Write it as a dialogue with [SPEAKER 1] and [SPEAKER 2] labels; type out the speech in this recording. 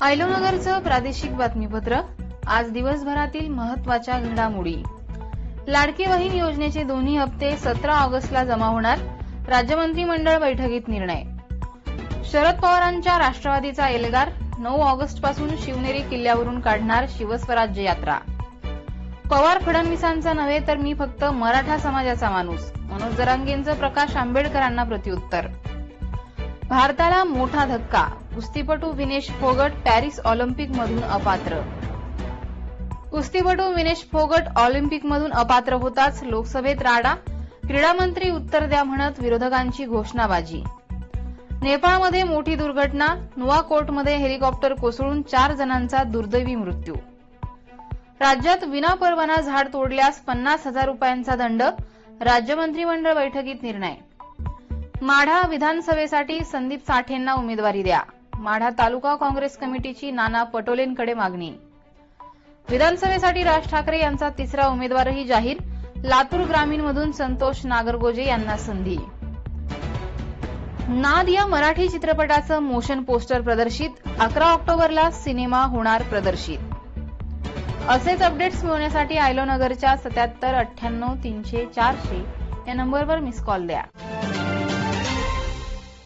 [SPEAKER 1] आयलोनगरचं प्रादेशिक बातमीपत्र आज दिवसभरातील महत्त्वाच्या घडामोडी. लाडकी बहीण योजनेचे दोन्ही हप्ते सतरा ऑगस्टला जमा होणार राज्य मंत्रिमंडळ बैठकीत निर्णय. शरद पवारांच्या राष्ट्रवादीचा एल्गार नऊ ऑगस्टपासून शिवनेरी किल्ल्यावरून काढणार शिवस्वराज्य यात्रा. पवार फडणवीसांचा नव्हे तर मी फक्त मराठा समाजाचा माणूस मनोज जरांगेंचं प्रकाश आंबेडकरांना प्रत्युत्तर. भारताला मोठा धक्का. कुस्तीपटू विनेश फोगट पॅरिस ऑलिम्पिकमधून अपात्र. कुस्तीपटू विनेश फोगट ऑलिम्पिकमधून अपात्र होताच लोकसभेत राडा. क्रीडा मंत्री उत्तर द्या म्हणत विरोधकांची घोषणाबाजी. नेपाळमध्ये मोठी दुर्घटना. नुवाकोटमध्ये हेलिकॉप्टर कोसळून चार जणांचा दुर्दैवी मृत्यू. राज्यात विनापरवाना झाड तोडल्यास पन्नास हजार रुपयांचा दंड. राज्य मंत्रिमंडळ बैठकीत निर्णय. माढा विधानसभेसाठी संदीप साठेंना उमेदवारी द्या. माढा तालुका काँग्रेस कमिटीची नाना पटोलेंकडे मागणी. विधानसभेसाठी राज ठाकरे यांचा तिसरा उमेदवारही जाहीर. लातूर ग्रामीणमधून संतोष नागरगोजे यांना संधी. नाद या मराठी चित्रपटाचं मोशन पोस्टर प्रदर्शित. अकरा ऑक्टोबरला सिनेमा होणार प्रदर्शित. असेच अपडेट्स मिळवण्यासाठी आयलोनगरच्या सत्याहत्तर अठ्ठ्याण्णव तीनशे चारशे या नंबरवर मिस कॉल द्या.